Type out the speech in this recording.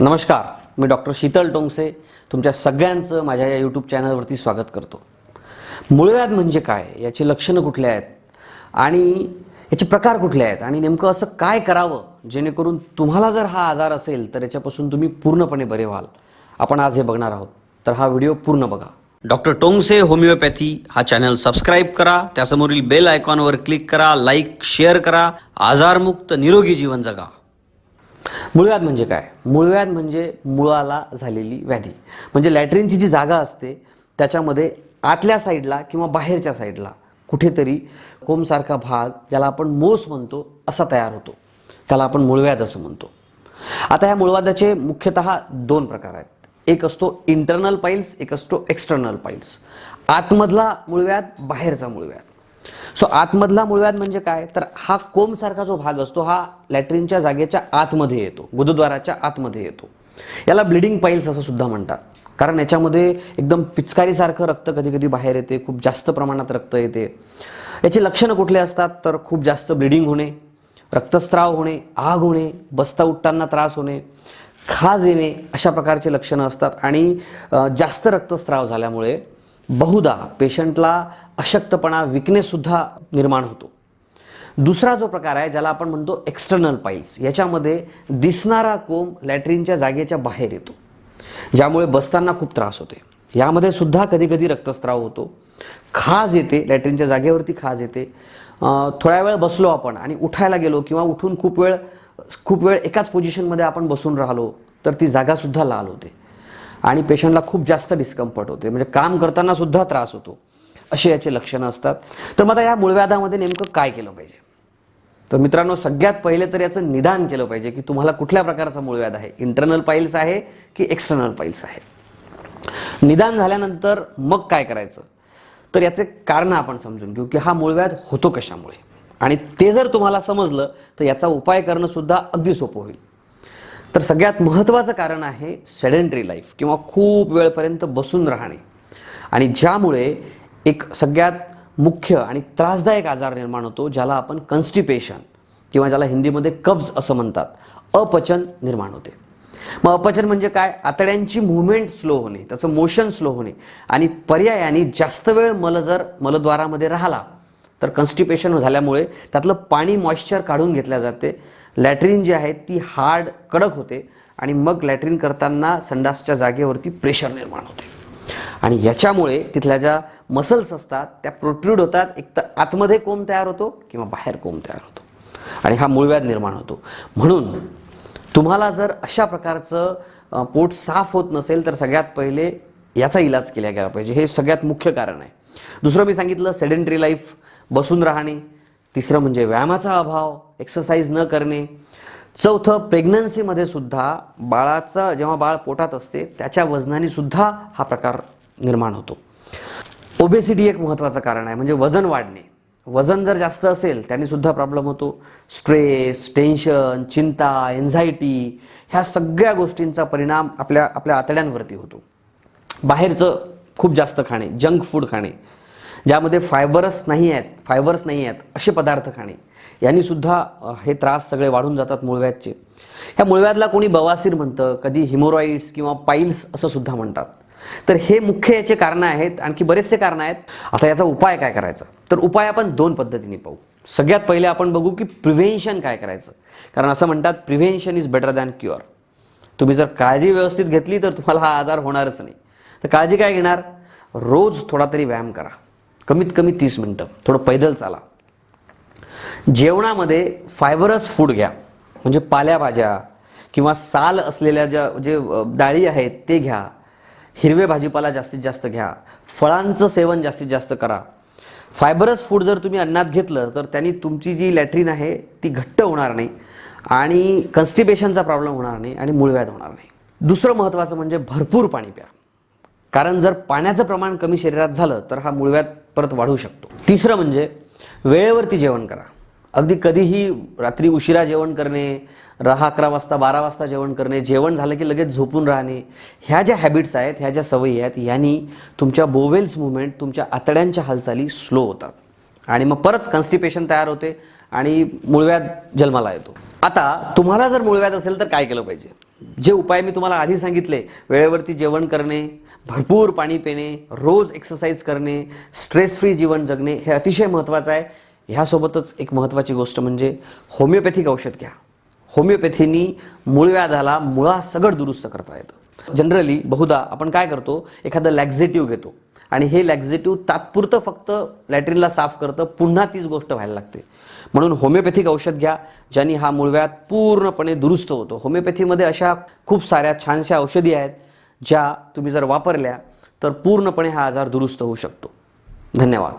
नमस्कार मी डॉक्टर शीतल टोंगसे तुमच्या सगळ्यांचं माझ्या या यूट्यूब चॅनलवरती स्वागत करतो. मूळव्याध म्हणजे काय याची लक्षणं कुठले आहेत आणि याचे प्रकार कुठले आहेत आणि नेमकं असं काय करावं जेणेकरून तुम्हाला जर हा आजार असेल तर याच्यापासून तुम्ही पूर्णपणे बरे व्हाल. आपण आज हे बघणार आहोत. तर हा व्हिडिओ पूर्ण बघा. डॉक्टर टोंगसे होमिओपॅथी हा चॅनल सबस्क्राईब करा त्यासमोरील बेल आयकॉनवर क्लिक करा लाईक शेअर करा आजारमुक्त निरोगी जीवन जगा. मूळव्याध म्हणजे काय? मूळव्याध म्हणजे मुळाला झालेली व्याधी. म्हणजे लॅट्रिनची जी जागा असते त्याच्यामध्ये आतल्या साईडला किंवा बाहेरच्या साईडला कुठेतरी कोमसारखा भाग ज्याला आपण मोस म्हणतो असा तयार होतो. त्याला आपण मूळव्याध असं म्हणतो. आता या मूळव्याधाचे मुख्यतः दोन प्रकार आहेत. एक असतो इंटरनल पाईल्स एक असतो एक्सटर्नल पाईल्स आतमधला मूळव्याध बाहेरचा मूळव्याध. सो आतमधला मूळव्याध म्हणजे काय? तर हा कोंबसारखा जो भाग असतो हा लॅट्रिनच्या जागेच्या आतमध्ये येतो गुरुद्वाराच्या आतमध्ये येतो. याला ब्लिडिंग पाईल्स असं सुद्धा म्हणतात. कारण याच्यामध्ये एकदम पिचकारीसारखं रक्त कधी कधी बाहेर येते खूप जास्त प्रमाणात रक्त येते. याची लक्षणं कुठले असतात? तर खूप जास्त ब्लिडिंग होणे रक्तस्राव होणे आग होणे बसता उठताना त्रास होणे खाज येणे अशा प्रकारचे लक्षणं असतात. आणि जास्त रक्तस्राव झाल्यामुळे बहुधा पेशंटला अशक्तपणा विकनेससुद्धा निर्माण होतो. दुसरा जो प्रकार आहे ज्याला आपण म्हणतो एक्सटर्नल पाईल्स याच्यामध्ये दिसणारा कोंब लॅट्रिनच्या जागेच्या बाहेर येतो ज्यामुळे बसताना खूप त्रास होते. यामध्ये सुद्धा कधीकधी रक्तस्राव होतो. खाज येते लॅट्रिनच्या जागेवरती खाज येते. थोड्या वेळ बसलो आपण आणि उठायला गेलो किंवा उठून खूप वेळ खूप वेळ एकाच पोझिशनमध्ये आपण बसून राहिलो तर ती जागासुद्धा लाल होते. आणि पेशंटला खूप जास्त डिस्कम्फर्ट होते. म्हणजे काम करताना सुद्धा त्रास होतो. अशी याची लक्षणं असतात. तर मग आता या मूळव्याधामध्ये नेमकं काय केलं पाहिजे? तर मित्रांनो सगळ्यात पहिले तर याचं निदान केलं पाहिजे की तुम्हाला कुठल्या प्रकारचा मूळव्याध आहे? इंटरनल पाईल्स आहे की एक्सटर्नल पाईल्स आहे? निदान झाल्यानंतर मग काय करायचं? तर याचे कारण आपण समजून घेऊ की हा मूळव्याध होतो कशामुळे? आणि ते जर तुम्हाला समजलं तर याचा उपाय करणं सुद्धा अगदी सोपं होईल. तर सगळ्यात महत्त्वाचं कारण आहे सेडेंटरी लाईफ किंवा खूप वेळपर्यंत बसून राहणे. आणि ज्यामुळे एक सगळ्यात मुख्य आणि त्रासदायक आजार निर्माण होतो ज्याला आपण कन्स्टिपेशन किंवा ज्याला हिंदीमध्ये कब्ज असं म्हणतात अपचन निर्माण होते. मग अपचन म्हणजे काय? आतड्यांची मुवमेंट स्लो होणे त्याचं मोशन स्लो होणे. आणि पर्यायाने जास्त वेळ मल जर मलद्वारामध्ये राहिला तर कन्स्टिपेशन झाल्यामुळे त्यातलं पाणी मॉइश्चर काढून घेतल्या जाते. लॅट्रिन जी आहे ती हार्ड कडक होते आणि मग लॅट्रिन करताना संडासच्या जागेवरती प्रेशर निर्माण होते. आणि याच्यामुळे तिथल्या ज्या मसल्स असतात त्या प्रोट्रूड होतात. एक तर आतमध्ये कोंब तयार होतो किंवा बाहेर कोंब तयार होतो. आणि हा मूळव्याध निर्माण होतो. म्हणून तुम्हाला जर अशा प्रकारचं पोट साफ होत नसेल तर सगळ्यात पहिले याचा इलाज केला गेला पाहिजे. हे सगळ्यात मुख्य कारण आहे. दुसरं मी सांगितलं सेडेंटरी लाईफ बसून राहणे. तिसरं म्हणजे व्यायामाचा अभाव एक्सरसाइज न करणे. चौथं प्रेग्नन्सीमध्ये सुद्धा बाळाचं जेव्हा बाळ पोटात असते त्याच्या वजनाने सुद्धा हा प्रकार निर्माण होतो. ओबेसिटी एक महत्त्वाचं कारण आहे म्हणजे वजन वाढणे. वजन जर जास्त असेल त्याने सुद्धा प्रॉब्लेम होतो. स्ट्रेस टेन्शन चिंता एन्झायटी ह्या सगळ्या गोष्टींचा परिणाम आपल्या आपल्या आतड्यांवरती होतो. बाहेरचं खूप जास्त खाणे जंक फूड खाणे. ज्यामध्ये फायबरस नाही आहेत फायबर्स नाही आहेत असे पदार्थ खाणे. यांनी सुद्धा हे त्रास सगळे वाढून जातात मुळव्यादचे ह्या मुळव्यादला कोणी बवासीर म्हणतं कधी हिमोरॉइड्स किंवा पाईल्स असं सुद्धा म्हणतात. तर हे मुख्य याचे कारणं आहेत आणखी बरेचसे कारणं आहेत. आता याचा उपाय काय करायचा? तर उपाय आपण दोन पद्धतीने पाहू. सगळ्यात पहिले आपण बघू की प्रिव्हेन्शन काय करायचं. कारण असं म्हणतात prevention is better than cure. तुम्ही जर काळजी व्यवस्थित घेतली तर तुम्हाला हा आजार होणारच नाही. तर काळजी काय घेणार? रोज थोडा तरी व्यायाम करा. कमीत कमी तीस मिनटं. थोडं पैदल चाला. जेवणामध्ये फायबरस फूड घ्या. म्हणजे पाल्याभाज्या किंवा साल असलेल्या ज्या जे डाळी आहेत ते घ्या. हिरवे भाजीपाला जास्तीत जास्त घ्या. फळांचं सेवन जास्तीत जास्त करा. फायबरस फूड जर तुम्ही अन्नात घेतलं तर त्यांनी तुमची जी लॅट्रिन आहे ती घट्ट होणार नाही आणि कन्स्टिपेशनचा प्रॉब्लेम होणार नाही आणि मूळव्याध होणार नाही. दुसरं महत्त्वाचं म्हणजे भरपूर पाणी प्या. कारण जर पाण्याचं प्रमाण कमी शरीरात झालं तर हा मूळव्याध परत वाढू शकतो. तिसरं म्हणजे वेळेवरती जेवण करा. अगदी कधीही रात्री उशिरा जेवण करणे दहा अकरा वाजता बारा वाजता जेवण करणे जेवण झालं की लगेच झोपून राहणे ह्या ज्या हॅबिट्स आहेत ह्या ज्या सवयी आहेत यांनी तुमच्या बोवेल्स मुवमेंट तुमच्या आतड्यांच्या हालचाली स्लो होतात. आणि मग परत कन्स्टिपेशन तयार होते आणि मूळव्याध जन्माला येतो. आता तुम्हाला जर मूळव्याध असेल तर काय केलं पाहिजे? जे उपाय मी तुम्हाला आधी सांगितले वेळेवरती जेवण करणे भरपूर पाणी पिणे रोज एक्सरसाइज करणे स्ट्रेस फ्री जीवन जगणे हे अतिशय महत्त्वाचं आहे. ह्यासोबतच एक महत्त्वाची गोष्ट म्हणजे होमिओपॅथिक औषध घ्या. होमिओपॅथीनी मूळव्याधाला मुळासगड दुरुस्त करता येतं. जनरली बहुधा आपण काय करतो एखादं लॅक्झेटिव्ह घेतो. आणि हे लॅक्झेटिव्ह तात्पुरतं फक्त लॅट्रिनला साफ करतं पुन्हा तीच गोष्ट व्हायला लागते. म्हणून होमिओपॅथिक औषध घ्या ज्यांनी हा मूळव्याध पूर्णपणे दुरुस्त होतो. होमिओपॅथीमध्ये अशा खूप साऱ्या छानशा औषधी आहेत ज्या तुम्ही जर वापरल्या तर पूर्णपणे हा आजार दुरुस्त होऊ शकतो. धन्यवाद.